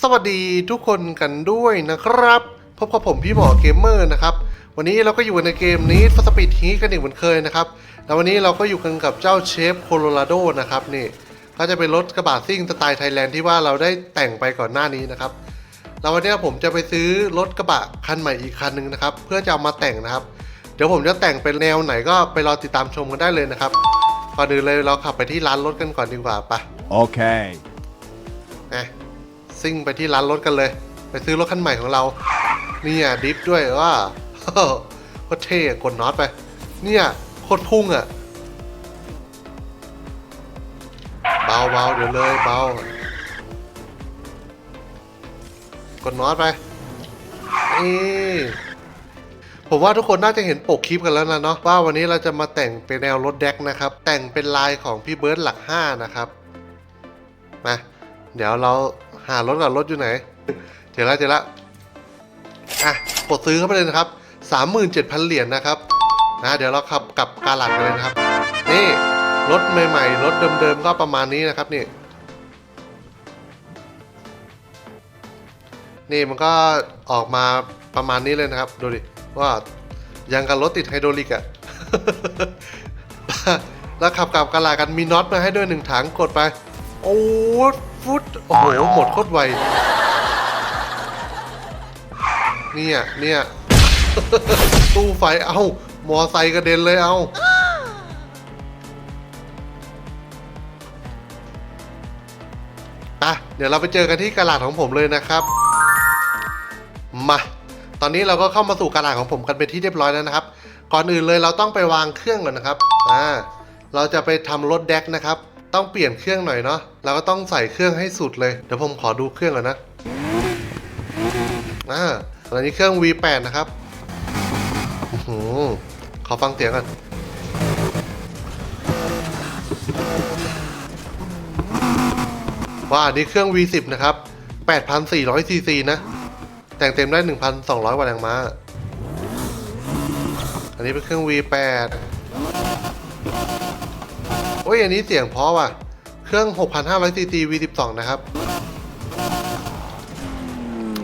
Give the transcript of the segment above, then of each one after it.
สวัสดีทุกคนกันด้วยนะครับ พบกับผมพี่หมอเกมเมอร์นะครับ วันนี้เราก็อยู่ในเกมนี้ฟสปีดฮีกันอีกเหมือนเคยนะครับแล้ววันนี้เราก็อยู่กันกับเจ้าเชฟโคโลราโดนะครับนี่ก็จะเป็นรถกระบะซิ่งสไตล์ไทยแลนด์ที่ว่าเราได้แต่งไปก่อนหน้านี้นะครับแล้ววันนี้ผมจะไปซื้อรถกระบะคันใหม่อีกคันหนึ่งนะครับ เพื่อจะเอามาแต่งนะครับ เดี๋ยวผมจะแต่งเป็นแนวไหนก็ไปรอติดตามชมกันได้เลยนะครับก่อนอื่นเลยเราขับไปที่ร้านรถกันก่อนดีกว่าไป Okay. นะ ซิ่งไปที่ร้านรถกันเลย ไปซื้อรถคันใหม่ของเรา เนี่ยดิฟด้วยว่าโคตรเท่กดน็อตไป เนี่ยโคตรพุ่งอะเบาเบาเดี๋ยวเลยเบากดน็อตไปนี่ผมว่าทุกคนน่าจะเห็นปกคลิปกันแล้วนะเนาะว่าวันนี้เราจะมาแต่งเป็นแนวรถแดกนะครับ แต่งเป็นลายของพี่เบิร์ดหลัก 5 นะครับมาเดี๋ยวเรา หารถก่อนรถอยู่ไหนเจอแล้วเจอแล้วอะกดซื้อเข้าไปเลยนะครับ 37,000 เหรียญนะครับนะเดี๋ยวเราขับกลับกาลัดกันเลยนะครับ นี่รถใหม่ๆรถเดิมๆก็ประมาณนี้นะครับนี่นี่มันก็ออกมาประมาณนี้เลยนะครับ ดูดิ ว่ายังกับรถติดไฮดรอลิกอะแล้วขับกลับกาลากันมีน็อตมาให้ด้วยหนึ่งถังกดไป โอ้ ฟุตโอ้โหหมดโคตรไวเนี่ยเนี่ยตู้ไฟเอามอไซค์กระเด็นเลยเอาอะเดี๋ยวเราไปเจอกันที่กระลาดของผมเลยนะครับ มา ตอนนี้เราก็เข้ามาสู่กระดาษของผมกันเป็นที่เรียบร้อยแล้วนะครับ ก่อนอื่นเลยเราต้องไปวางเครื่องก่อนนะครับ อ่า เราจะไปทำรถแดกนะครับ ต้องเปลี่ยนเครื่องหน่อยเนาะเราก็ต้องใส่เครื่องให้สุดเลย เดี๋ยวผมขอดูเครื่องก่อนนะอ่าอันนี้เครื่อง V8 นะครับหือขอฟังเสียงก่อนว่าอันนี้เครื่อง V10 นะครับ 8,400 cc นะ แต่งเต็มได้ 1,200กว่าแรงม้า อันนี้เป็นเครื่อง V8 โอ้ยอันนี้เสียงเพราะว่ะ เครื่อง 6,500 cc V12 นะครับ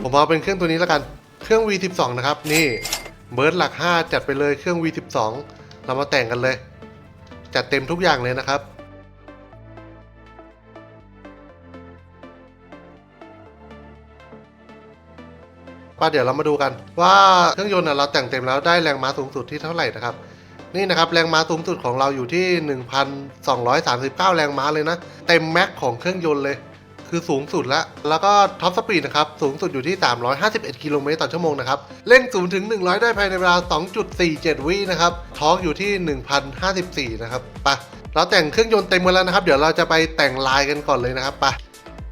ผมเอาเป็นเครื่องตัวนี้แล้วกัน เครื่อง V12 นะครับ นี่เบิร์ดหลัก 5 จัดไปเลยเครื่อง V12 เรามาแต่งกันเลย จัดเต็มทุกอย่างเลยนะครับว่าเดี๋ยวเรามาดูกันว่าเครื่องยนต์เราแต่งเต็มแล้วได้แรงม้าสูงสุดที่เท่าไหร่นะครับ นี่นะครับแรงม้าสูงสุดของเราอยู่ที่ 1,239 แรงม้าเลยนะ เต็มแม็กของเครื่องยนต์เลย คือสูงสุดแล้วแล้วก็ท็อปสปีดนะครับ สูงสุดอยู่ที่ 351 กิโลเมตรต่อชั่วโมงนะครับ เร่ง0ถึง 100 ได้ภายในเวลา 2.47 วินะครับทอร์กอยู่ที่ 1,054 นะครับไปะเราแต่งเครื่องยนต์เต็มกันแล้วนะครับ เดี๋ยวเราจะไปแต่งลายกันก่อนเลยนะครับไปะ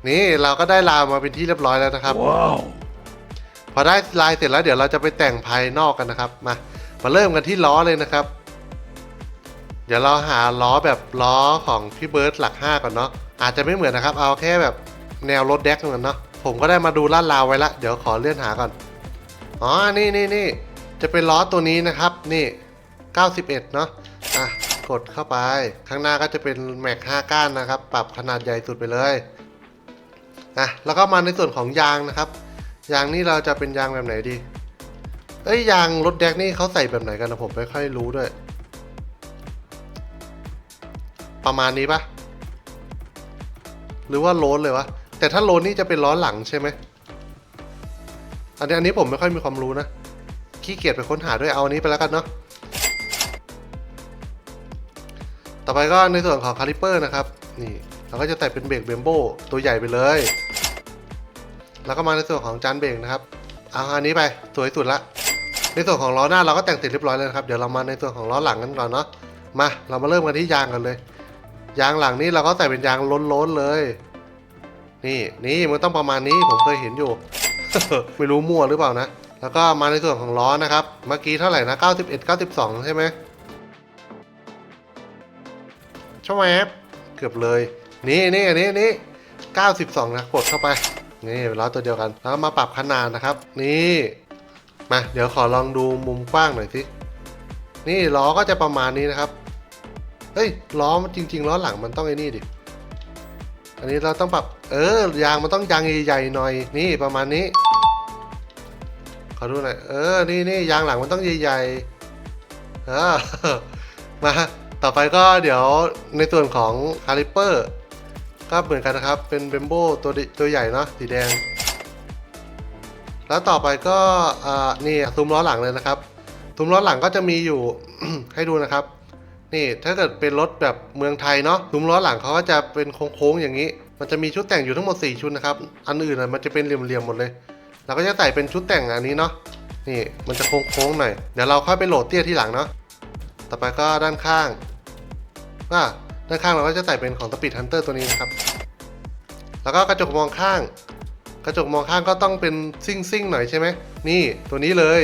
นี่เราก็ได้ลายมาเป็นที่เรียบร้อยแล้วนะครับ Wow. พอได้ลายเสร็จแล้วเดี๋ยวเราจะไปแต่งภายนอกกันนะครับ มา มาเริ่มกันที่ล้อเลยนะครับ เดี๋ยวเราหาล้อแบบล้อของพี่เบิร์ดหลัก 5 ก่อนเนาะอาจจะไม่เหมือนนะครับ เอาแค่แบบแนวรถแดกเหมือนเนาะผมก็ได้มาดูลาดราวไว้ละเดี๋ยวขอเลื่อนหาก่อนอ๋อนี่นี่นี่จะเป็นล้อตัวนี้นะครับนี่ 91 เนาะอะกดเข้าไป ข้างหน้าก็จะเป็นแม็ก5ก้านนะครับ ปรับขนาดใหญ่สุดไปเลยอะแล้วก็มาในส่วนของยางนะครับ ยางนี่เราจะเป็นยางแบบไหนดีเอ้ยยางรถแดกนี่เขาใส่แบบไหนกันนะผมไม่ค่อยรู้ด้วย ประมาณนี้ปะหรือว่าโลนเลยวะ แต่ถ้าโลนนี่จะเป็นล้อหลังใช่ไหมอันนี้อันนี้ผมไม่ค่อยมีความรู้นะ ขี้เกียจไปค้นหาด้วยเอาอันนี้ไปแล้วกันเนาะ ต่อไปก็ในส่วนของคาลิเปอร์นะครับ นี่เราก็จะใส่เป็นเบรกเบมโบตัวใหญ่ไปเลย แล้วก็มาในส่วนของจานเบรกนะครับ เอาอันนี้ไปสวยสุดละ ในส่วนของล้อหน้าเราก็แต่งเสร็จเรียบร้อยแล้วนะครับ เดี๋ยวเรามาในส่วนของล้อหลังกันก่อนเนาะ มาเรามาเริ่มกันที่ยางกันเลย ยางหลังนี้เราก็ใส่เป็นยางล้นๆเลย นี่นี่มันต้องประมาณนี้ผมเคยเห็นอยู่ ไม่รู้มั่วหรือเปล่านะ แล้วก็มาในส่วนของล้อนะครับ เมื่อกี้เท่าไหร่นะ 91 92 ใช่ไหมช่ไหมเกือบเลย นี่นี่นนี้อันนี้92 นะกดเข้าไป นี่ล้อตัวเดียวกัน แล้วมาปรับขนาดนะครับ นี่ มาเดี๋ยวขอลองดูมุมกว้างหน่อยสิ นี่ล้อก็จะประมาณนี้นะครับ เฮ้ยล้อจริง ๆ ล้อหลังมันต้องไอ้นี่ดิ อันนี้เราต้องปรับ เออยางมันต้องยางใหญ่ๆหน่อยนี่ประมาณนี้ขอดูหน่อยเออนี่นี่ยางหลังมันต้องใหญ่ๆเออมาต่อไปก็เดี๋ยวในส่วนของคาลิเปอร์ก็เหมือนกันนะครับ เป็นเบมโบตัวตัวใหญ่เนาะสีแดง แล้วต่อไปก็อ่านี่ซุ้มล้อหลังเลยนะครับซุ้มล้อหลังก็จะมีอยู่ให้ดูนะครับ นี่ถ้าเกิดเป็นรถแบบเมืองไทยเนาะซุ้มล้อหลังเขาก็จะเป็นโค้งๆอย่างนี้ มันจะมีชุดแต่งอยู่ทั้งหมด 4 ชุดนะครับ อันอื่นน่ะมันจะเป็นเหลี่ยมๆหมดเลยเราก็จะใส่เป็นชุดแต่งอันนี้เนาะนี่มันจะโค้งๆหน่อยเดี๋ยวเราค่อยไปโหลดเตี้ยที่หลังเนาะต่อไปก็ด้านข้างอ่าด้านข้างเราก็จะใส่เป็นของ Speed Hunter ตัวนี้นะครับ แล้วก็กระจกมองข้าง กระจกมองข้างก็ต้องเป็นซิ่งๆหน่อยใช่ไหมนี่ตัวนี้เลย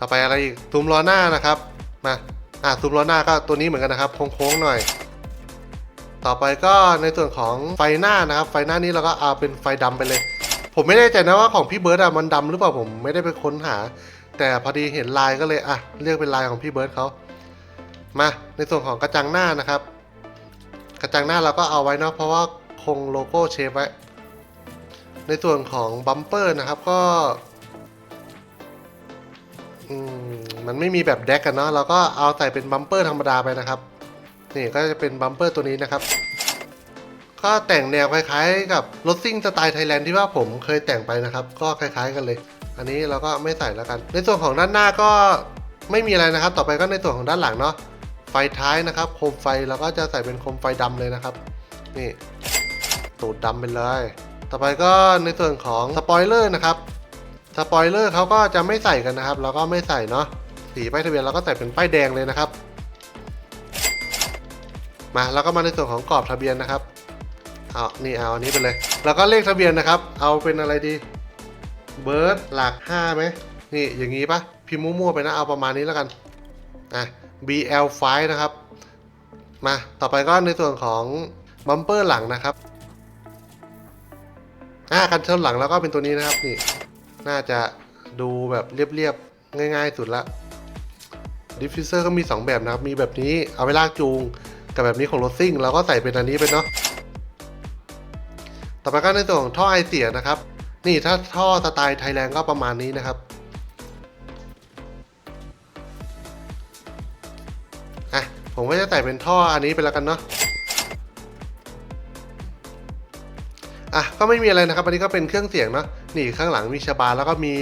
ต่อไปอะไรอีกซูมล้อหน้านะครับมาอะซูมล้อหน้าก็ตัวนี้เหมือนกันนะครับโค้งๆหน่อย ต่อไปก็ในส่วนของไฟหน้านะครับ ไฟหน้านี้เราก็เอาเป็นไฟดำไปเลย ผมไม่แน่ใจนะว่าของพี่เบิร์ดอะมันดำหรือเปล่าผมไม่ได้ไปค้นหา แต่พอดีเห็นลายก็เลยอะเรียกเป็นลายของพี่เบิร์ดเขามาในส่วนของกระจังหน้านะครับ กระจังหน้าเราก็เอาไว้เนาะเพราะว่าคงโลโก้เชฟไว้ในส่วนของบัมเปอร์นะครับก็ อืมมันไม่มีแบบแดกกันเนาะเราก็เอาใส่เป็นบัมเปอร์ธรรมดาไปนะครับ นี่ก็จะเป็นบัมเปอร์ตัวนี้นะครับ ก็แต่งแนวคล้ายๆ กับรถซิ่งสไตล์ไทยแลนด์ที่ว่าผมเคยแต่งไปนะครับ ก็คล้าย ๆ กันเลย อันนี้เราก็ไม่ใส่แล้วกัน ในส่วนของด้านหน้าก็ไม่มีอะไรนะครับ ต่อไปก็ในส่วนของด้านหลังเนาะไฟท้ายนะครับ โคมไฟเราก็จะใส่เป็นโคมไฟดำเลยนะครับ นี่ตูดดำไปเลย ต่อไปก็ในส่วนของสปอยเลอร์นะครับ สปอยเลอร์เขาก็จะไม่ใส่กันนะครับ เราก็ไม่ใส่เนาะสีป้ายทะเบียนเราก็ใส่เป็นป้ายแดงเลยนะครับ มาแล้วก็มาในส่วนของกรอบทะเบียนนะครับเอานี่เอาอันนี้ไปเลย แล้วก็เลขทะเบียนนะครับ เอาเป็นอะไรดีเบิร์ดหลัก5ไหมนี่อย่างนี้ปะพิมพ์มั่วๆไปนะเอาประมาณนี้แล้วกันอะ BL5 นะครับ มาต่อไปก็ในส่วนของบัมเปอร์หลังนะครับอ่ากันชนหลังแล้วก็เป็นตัวนี้นะครับนี่ น่าจะดูแบบเรียบๆ ง่าย ๆ สุดละดิฟฟิวเซอร์ก็มี 2 แบบนะครับ มีแบบนี้เอาไว้ลากจูง กับแบบนี้ของรถซิ่งเราก็ใส่เป็นอันนี้ไปเนาะต่อไปก็ในส่วนของท่อไอเสียนะครับ นี่ถ้าท่อสไตล์ไทยแลนด์ก็ประมาณนี้นะครับอะผมก็จะใส่เป็นท่ออันนี้ไปแล้วกันเนาะ อะก็ไม่มีอะไรนะครับอันนี้ก็เป็นเครื่องเสียงเนาะนี่ข้างหลังมีชบาแล้วก็มี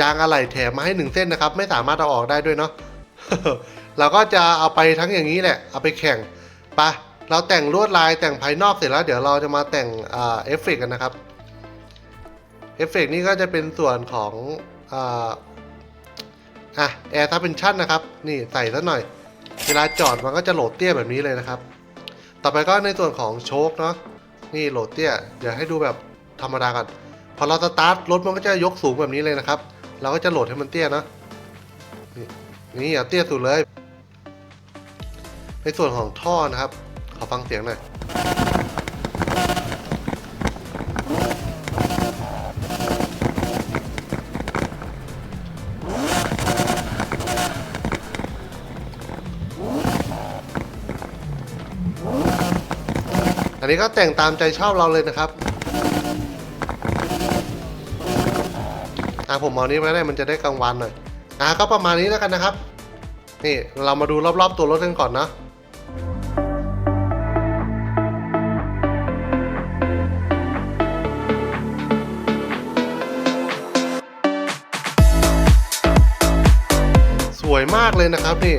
ยางอะไหล่แถมมาให้หนึ่งเส้นนะครับไม่สามารถเอาออกได้ด้วยเนาะเราก็จะเอาไปทั้งอย่างนี้แหละเอาไปแข่งไปะเราแต่งลวดลายแต่งภายนอกเสร็จแล้วเดี๋ยวเราจะมาแต่งเอฟเฟกต์กันนะครับเอฟเฟกต์นี่ก็จะเป็นส่วนของอ่าอะแอร์ทับเป็นชั่นนะครับ นี่ใส่ซะหน่อย เวลาจอดมันก็จะโหลดเตี้ยแบบนี้เลยนะครับ ต่อไปก็ในส่วนของโชคเนาะ นี่โหลดเตี้ยเดี๋ยวให้ดูแบบธรรมดาก่อนพอเราสตาร์ทรถมันก็จะยกสูงแบบนี้เลยนะครับ เราก็จะโหลดให้มันเตี้ยเนาะนี่อย่าเตี้ยสุดเลย ในส่วนของท่อนะครับ ขอฟังเสียงหน่อย นี้ก็แต่งตามใจชอบเราเลยนะครับอะผมเอานี้ไว้ได้มันจะได้กลางวันหน่อยอะก็ประมาณนี้แล้วกันนะครับ นี่เรามาดูรอบๆตัวรถกันก่อนนะสวยมากเลยนะครับนี่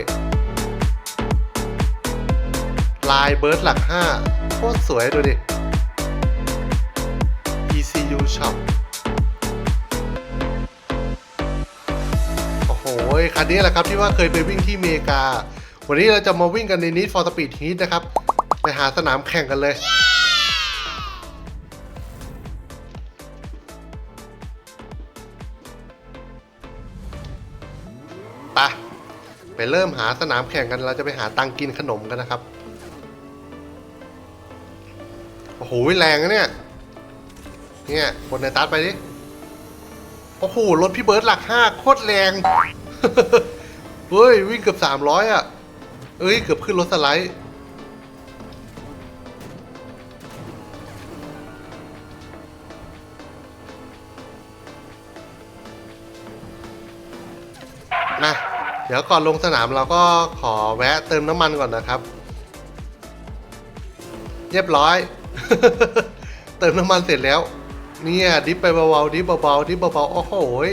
ลายเบิร์ดหลัก 5 ตรสวยดูดิ ECU Shop โอ้โห คันนี้แหละครับที่ว่าเคยไปวิ่งที่เมกา วันนี้เราจะมาวิ่งกันใน Need for Speed Heat นะครับ ไปหาสนามแข่งกันเลยไปไปเริ่มหาสนามแข่งกัน เราจะไปหาตังค์กินขนมกันนะครับ โหแรงนะเนี่ย เนี่ยคดในตัดไปดิ โอ้โห รถพี่เบิร์ดหลักห้าโคตรแรง เฮ้ย วิ่งเกือบสามร้อยอะ เอ้ย เกือบขึ้นรถสไลด์นะเดี๋ยวก่อนลงสนามเราก็ขอแวะเติมน้ำมันก่อนนะครับ เรียบร้อย เติมน้ำมันเสร็จแล้ว เนี่ยดิฟไปเบาๆดิฟเบาๆดิฟเบาๆโอ้โหย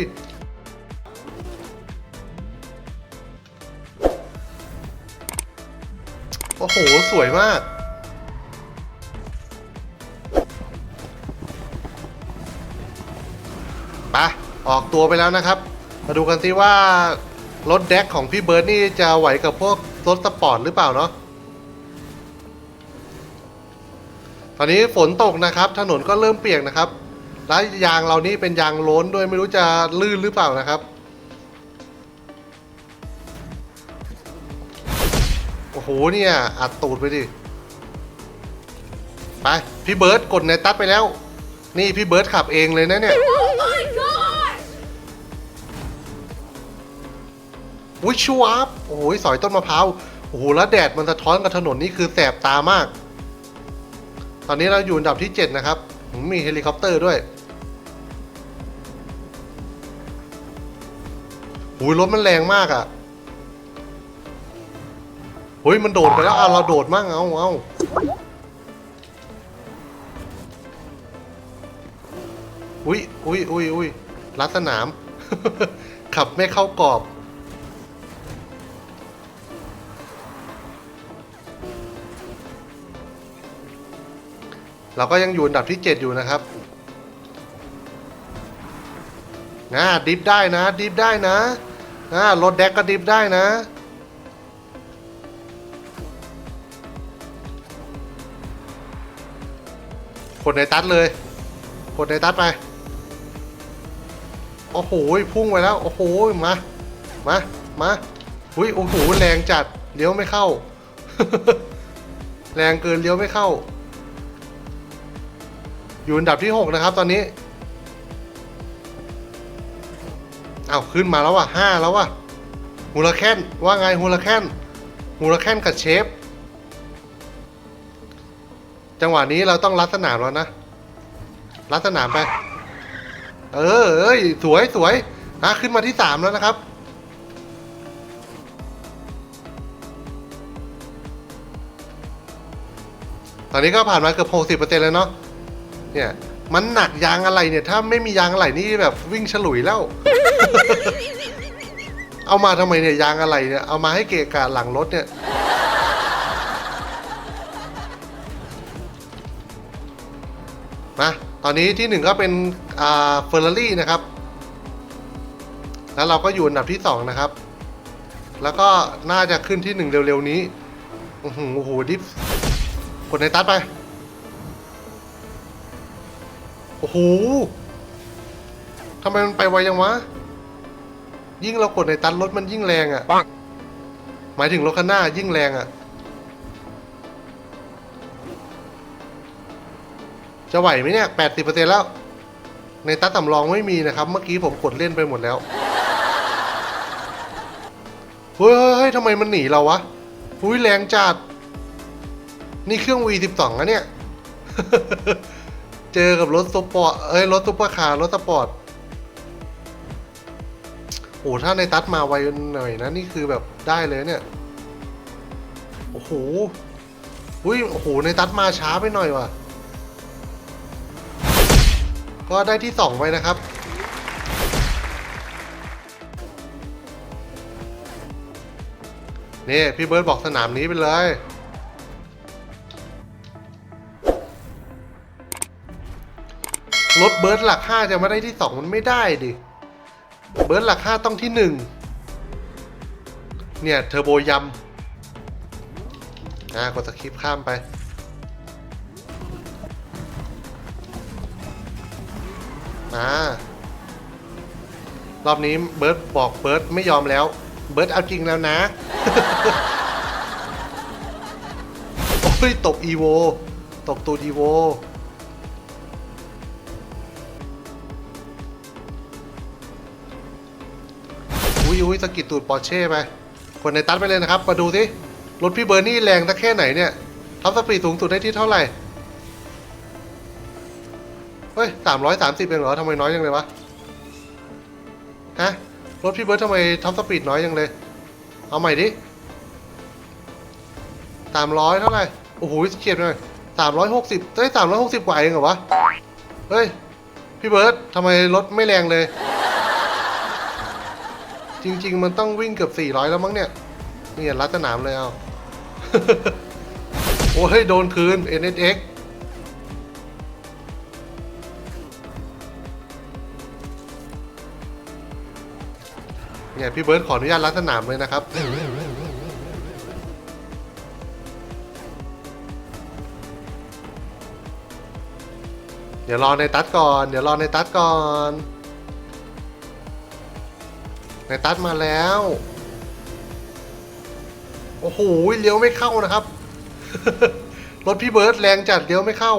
โอ้โห สวยมากไปออกตัวไปแล้วนะครับ มาดูกันซิว่า รถแดกของพี่เบิร์ดนี่จะไหวกับพวกรถสปอร์ตหรือเปล่าเนาะ ตอนนี้ฝนตกนะครับ ถนนก็เริ่มเปียกนะครับ แล้วยางเรานี่เป็นยางล้นด้วยไม่รู้จะลื่นหรือเปล่านะครับ โอ้โหเนี่ยอัดตูดไปดิ ไป พี่เบิร์ดกดในตัดไปแล้ว นี่พี่เบิร์ดขับเองเลยนะเนี่ย Oh my god! อุ้ยชูอัพโอ้โหสอยต้นมะพร้าว โอ้โห แล้วแดดมันสะท้อนกับถนนนี่คือแสบตามาก อนนี้เราอยู่อันดับที่ 7 นะครับ มีเฮลิคอปเตอร์ด้วยโอ้ยรถมันแรงมากอะ่ะเฮ้ยมันโดดไปแล้วอะเราโดดมั่งเอาเอาอุ้ยอุ้ยอุ้ยอุ้ยลัดสนาม ขับไม่เข้ากรอบ เราก็ยังอยู่อันดับที่ 7 อยู่นะครับนะดิฟได้นะดิฟได้นะนะรถแดกก็ดิฟได้นะ กดในตัดเลย กดในตัดไป โอ้โห พุ่งไปแล้ว โอ้โห มา มา มาอุ้ยโอ้โห แรงจัด เลี้ยวไม่เข้า แรงเกินเลี้ยวไม่เข้า อยู่อันดับที่ 6 นะครับ ตอนนี้เอาวขึ้นมาแล้วว่ะห้าแล้วว่ะฮูลาแคนว่าไงฮูลาแคนฮูลาแคนกับเชฟ จังหวะนี้เราต้องรัดสนามแล้วนะ รัดสนามไป เออเอ้ยสวยสวยอะขึ้นมาที่3แล้วนะครับตอนนี้ก็ผ่านมาเกือบ 60%แล้วเนาะ เนี่ยมันหนักยางอะไรเนี่ย ถ้าไม่มียางอะไรนี่แบบวิ่งฉลุยแล้ว เอามาทำไมเนี่ยยางอะไรเนี่ยเอามาให้เกะกะหลังรถเนี่ยมาตอนนี้ที่หนึ่งก็เป็นอ่าเฟอร์รารี่นะครับ แล้วเราก็อยู่อันดับที่สองนะครับ แล้วก็น่าจะขึ้นที่หนึ่งเร็วๆนี้โอ้โหดิฟกดในตัดไป โอ้โหทำไมมันไปไวยังวะ ยิ่งเรากดในตันรถมันยิ่งแรงอะ่ะปังหมายถึงรถคันหน้ายิ่งแรงอะ่ะ จะไหวไหมเนี่ยแปดสิบเปอร์เซ็นแล้ว ในตัดสำรองไม่มีนะครับ เมื่อกี้ผมกดเล่นไปหมดแล้ว เฮ้ยเฮ้ยเฮ้ยทำไมมันหนีเราวะอุ้ยแรงจัด นี่เครื่อง V12 อะเนี่ย เจอกับรถสปอร์ตเอ้ยรถซุปเปอร์คาร์รถสปอร์ตโอ้ถ้าในตัดมาไวหน่อยนะ นี่คือแบบได้เลยเนี่ย โอ้โหอุ้ยโอ้โห ในตัดมาช้าไปหน่อยว่ะ ก็ได้ที่สองไว้นะครับ นี่ พี่เบิร์ดบอกสนามนี้ไปเลย รถเบิร์ดหลักห้าจะมาได้ที่สองมันไม่ได้ดิเบิร์ดหลักห้าต้องที่หนึ่งเนี่ยเทอร์โบยำอ่ากดสคริปข้ามไปอ่ารอบนี้เบิร์ดบอกเบิร์ดไม่ยอมแล้ว เบิร์ดเอาจริงแล้วนะ โอ้ยตกอีโว ตกตัวอีโว ยสกิดตูดปอร์เช่ไปคนในตัดไปเลยนะครับ มาดูสิรถพี่เบอร์นี่แรงสักแค่ไหนเนี่ยท็อปสปีดสูงสุดได้ที่เท่าไหร่ เฮ้ยสามร้อยสามสิบเองเหรอทำไมน้อยจังเลยวะ ฮะ รถพี่เบิร์ดทำไมท็อปสปีดน้อยจังเลย เอาใหม่ดิสามร้อยเท่าไหร่ โอ้โหเฉียดหน่อยสามร้อยหกสิบเฮ้ยสามร้อยหกสิบกว่าเองเหรอวะ เฮ้ย พี่เบิร์ตทำไมรถไม่แรงเลย จริง ๆ มันต้องวิ่งเกือบสี่ร้อยแล้วมั้งเนี่ยเนี่ยรัดสนามเลยเอา โอ้ยโดนคืน NSX เนี่ยพี่เบิร์ตขออนุญาตรัดสนามเลยนะครับเดี๋ยวรอในตัดก่อน เดี๋ยวรอในตัดก่อน ในตัดมาแล้ว โอ้โหเลี้ยวไม่เข้านะครับ รถพี่เบิร์ดแรงจัดเลี้ยวไม่เข้า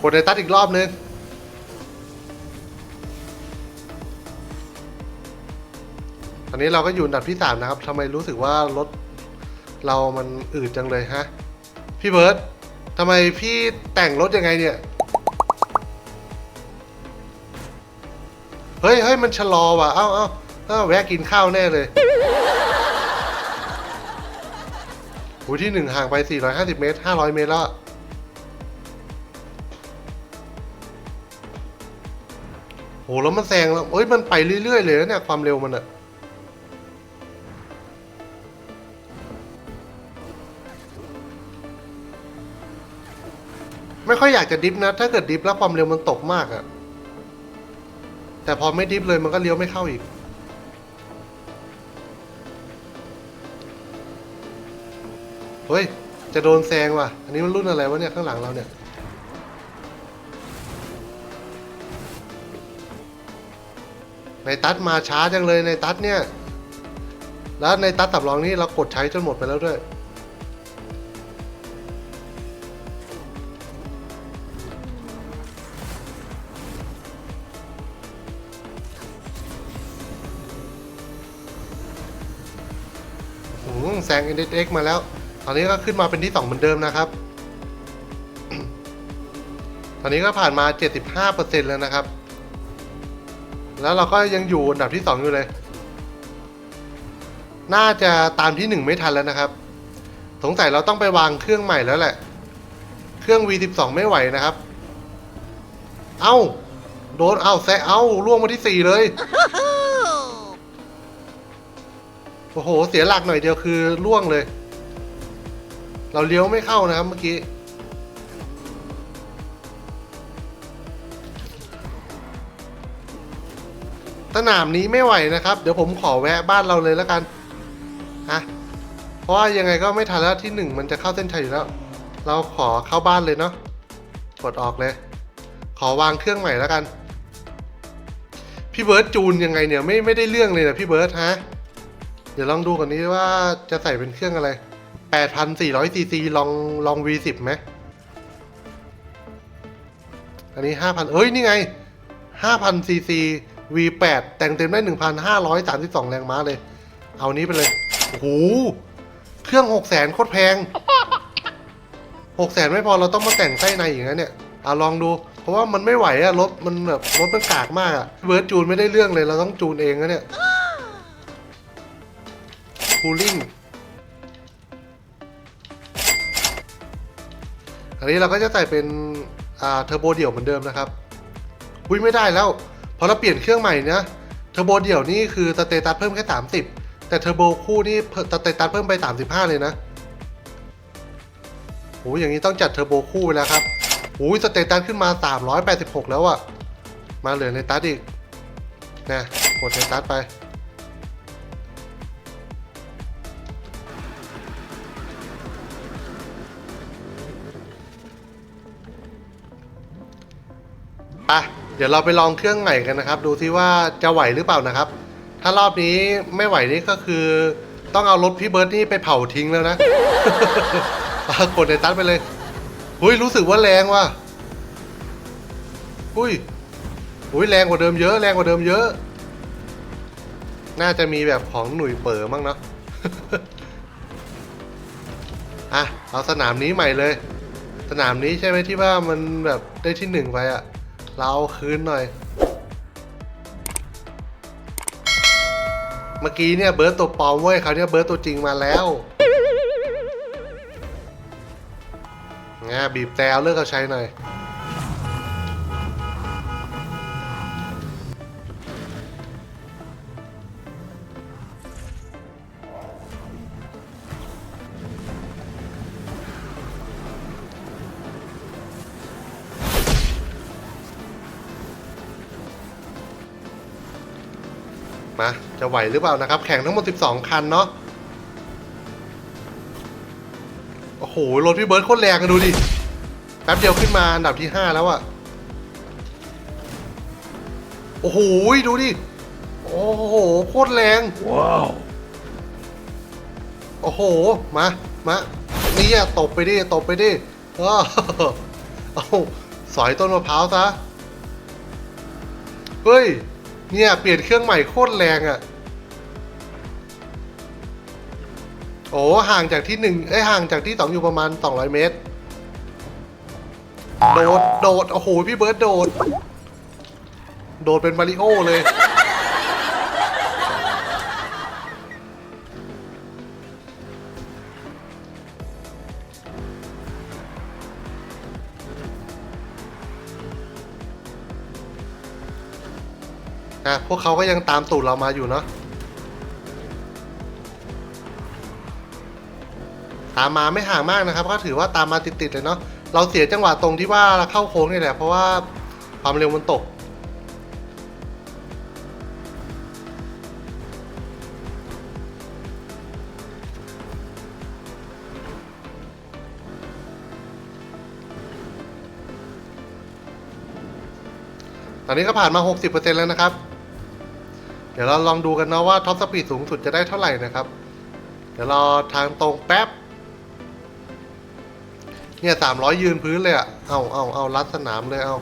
กดในตัดอีกรอบนึงตอนนี้เราก็อยู่อันดับที่สามนะครับทำไมรู้สึกว่ารถเรามันอืดจังเลยฮะ พี่เบิร์ตทำไมพี่แต่งรถยังไงเนี่ย เฮ้ยเฮ้ยมันชะลอว่ะ เอ้าเอ้าเอ้าแวะกินข้าวแน่เลยหูที่หนึ่งห่างไป 450 เมตร 500 เมตรแล้ว โห แล้วมันแซงแล้วเอ้ย มันไปเรื่อย ๆ เลยนะเนี่ย ความเร็วมันอะไม่ค่อยอยากจะดิฟนะ ถ้าเกิดดิฟแล้วความเร็วมันตกมากอะ แต่พอไม่ดิฟเลยมันก็เลี้ยวไม่เข้าอีก เฮ้ย จะโดนแซงว่ะ อันนี้มันรุ่นอะไรวะเนี่ย ข้างหลังเราเนี่ย ในตัดมาช้าจังเลยในตัดเนี่ย แล้วในตัดตับรองนี่เรากดใช้จนหมดไปแล้วด้วย ง NSX มาแล้ว ตอนนี้ก็ขึ้นมาเป็นที่ 2 เหมือนเดิมนะครับ ตอนนี้ก็ผ่านมา 75%แล้วนะครับ แล้วเราก็ยังอยู่อันดับที่ 2 อยู่เลย น่าจะตามที่ 1 ไม่ทันแล้วนะครับ สงสัยเราต้องไปวางเครื่องใหม่แล้วแหละ เครื่อง V12 ไม่ไหวนะครับ เอ้า โดน เอ้าแซะเอ้าล่วงมาที่ 4 เลย โอ้โห เสียหลักหน่อยเดียวคือล่วงเลย เราเลี้ยวไม่เข้านะครับเมื่อกี้ สนามนี้ไม่ไหวนะครับ เดี๋ยวผมขอแวะบ้านเราเลยแล้วกันฮะเพราะว่ายังไงก็ไม่ทันแล้วที่หนึ่งมันจะเข้าเส้นชัยอยู่แล้ว เราขอเข้าบ้านเลยเนาะ กดออกเลย ขอวางเครื่องใหม่แล้วกัน พี่เบิร์ดจูนยังไงเนี่ยไม่ไม่ได้เรื่องเลยนะพี่เบิร์ดฮะ เดี๋ยวลองดูก่อนนี้ว่าจะใส่เป็นเครื่องอะไร 8,400ซีซีลองลอง V10 ไหม อันนี้ 5,000 เอ้ย นี่ไง 5,000ซีซี V8 แต่งเต็มได้ 1,532 แรงม้าเลย เอานี้ไปเลย โอ้โห เครื่อง 600,000โคตรแพง 600,000 ไม่พอเราต้องมาแต่งไส้ในอย่างนั้นเนี่ยเอาลองดู เพราะว่ามันไม่ไหวอะรถมันแบบรถมันกากมากอะเวิร์ดจูนไม่ได้เรื่องเลยเราต้องจูนเองนะเนี่ย คูลิ่งอันนี้เราก็จะใส่เป็นเทอร์โบเดี่ยวเหมือนเดิมนะครับอุ้ยไม่ได้แล้วพอเราเปลี่ยนเครื่องใหม่นะเทอร์โบเดี่ยวนี่คือสเตตัสเพิ่มแค่ 30 แต่เทอร์โบคู่นี่สเตตัสเพิ่มไป 35 เลยนะโอ้ยอย่างนี้ต้องจัดเทอร์โบคู่ไปแล้วครับโอ้ยสเตตัสขึ้นมา 386 แล้วอะมาเหลือในตัสอีกนะกดในตัสไป ไปเดี๋ยวเราไปลองเครื่องใหม่กันนะครับ ดูที่ว่าจะไหวหรือเปล่านะครับ ถ้ารอบนี้ไม่ไหวนี่ก็คือ ต้องเอารถพี่เบิร์ดนี่ไปเผาทิ้งแล้วนะกดในตัดไปเลยหุยรู้สึกว่าแรงว่ะหุยหุยแรงกว่าเดิมเยอะแรงกว่าเดิมเยอะ น่าจะมีแบบของหนุ่ยเป๋อมั้งเนาะอะเอาสนามนี้ใหม่เลย สนามนี้ใช่ไหมที่ว่ามันแบบได้ที่หนึ่งไปอะ เราคืนหน่อย เมื่อกี้เนี่ยเบิร์ตตัวปลอมเว้ยเขาเนี่ยเบิร์ตตัวจริงมาแล้วงาบีบแตวเลือกเอาใช้หน่อย จะไหวหรือเปล่านะครับ แข่งทั้งหมด 12 คันเนาะโอ้โห รถพี่เบิร์ดโคตรแรงกันดูดิ แป๊บเดียวขึ้นมาอันดับที่ 5 แล้วอะโอ้โห ดูดิ โอ้โห โคตรแรง ว้าว โอ้โห มา มานี่อะตบไปดิ ตบไปดิเออเอาสอยต้นมะพร้าวซะ เฮ้ย เนี่ย เปลี่ยนเครื่องใหม่โคตรแรงอะ่ะ โอ้ห่างจากที่หนึ่งเอ้ยห่างจากที่สองอยู่ประมาณ 200 เมตร โดด โดด โอ้โห พี่เบิร์ดโดด โดดเป็นมาริโอเลยอะพวกเขาก็ยังตามตูดเรามาอยู่เนาะ ตามมาไม่ห่างมากนะครับ ก็ถือว่าตามมาติดๆเลยเนาะเราเสียจังหวะตรงที่ว่าเราเข้าโค้งนี่แหละเพราะว่าความเร็วมันตกตอนนี้ก็ผ่านมา 60%แล้วนะครับ เดี๋ยวเราลองดูกันเนาะว่าท็อปสปีดสูงสุดจะได้เท่าไหร่นะครับ เดี๋ยวรอทางตรงแป๊บ เนี่ยสามร้อยยืนพื้นเลยอะ่ะเอาเอาเอาลัดสนามเลยเอา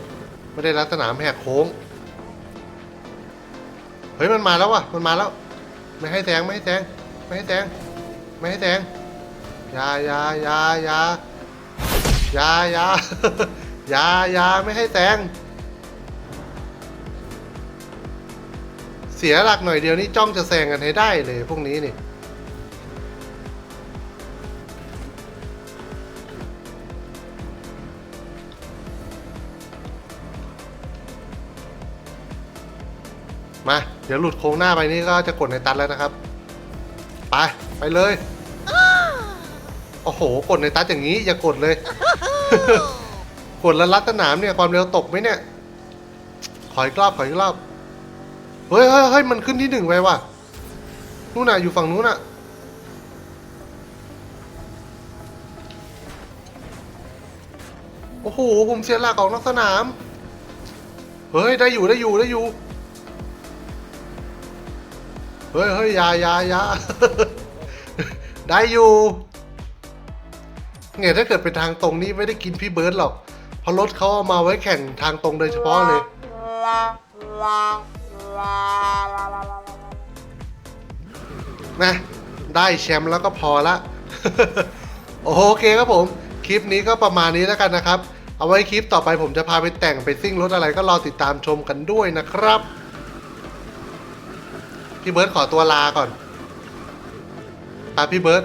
ไม่ได้ลัดสนามแหกโค้ง เฮ้ยมันมาแล้วว่ะ มันมาแล้ว ไม่ให้แซงไม่ให้แซงไม่ให้แซงไม่ให้แซงยายายายายายายายาไม่ให้แซงเสียหลักหน่อยเดียวนี่จ้องจะแซงกันให้ได้เลยพวกนี้นี่ มา เดี๋ยวหลุดโค้งหน้าไปนี่ก็จะกดในตัดแล้วนะครับ ไป ไปเลย โอ้โห กดในตัดอย่างนี้ อย่ากดเลย กดแล้วลัดสนามเนี่ย ความเร็วตกไหมเนี่ย ขออีกรอบขออีกรอบเฮ้ยเฮ้ยเฮ้ยมันขึ้นที่หนึ่งไปว่ะ นู่นน่ะ อยู่ฝั่งนู้นน่ะ โอ้โห ผมเสียหลักออกนอกสนาม เฮ้ย ได้อยู่ได้อยู่ได้อยู่ เฮ้ยเฮ้ยยายายาได้อยู่เนี่ยถ้าเกิดเป็นทางตรงนี่ไม่ได้กินพี่เบิร์ดหรอก เพราะรถเขาเอามาไว้แข่งทางตรงโดยเฉพาะเลย นะ ได้แชมป์แล้วก็พอละ โอเคครับผม คลิปนี้ก็ประมาณนี้แล้วกันนะครับ เอาไว้คลิปต่อไปผมจะพาไปแต่งไปซิ่งรถอะไรก็รอติดตามชมกันด้วยนะครับ พี่เบิร์ดขอตัวลาก่อนไปพี่เบิร์ด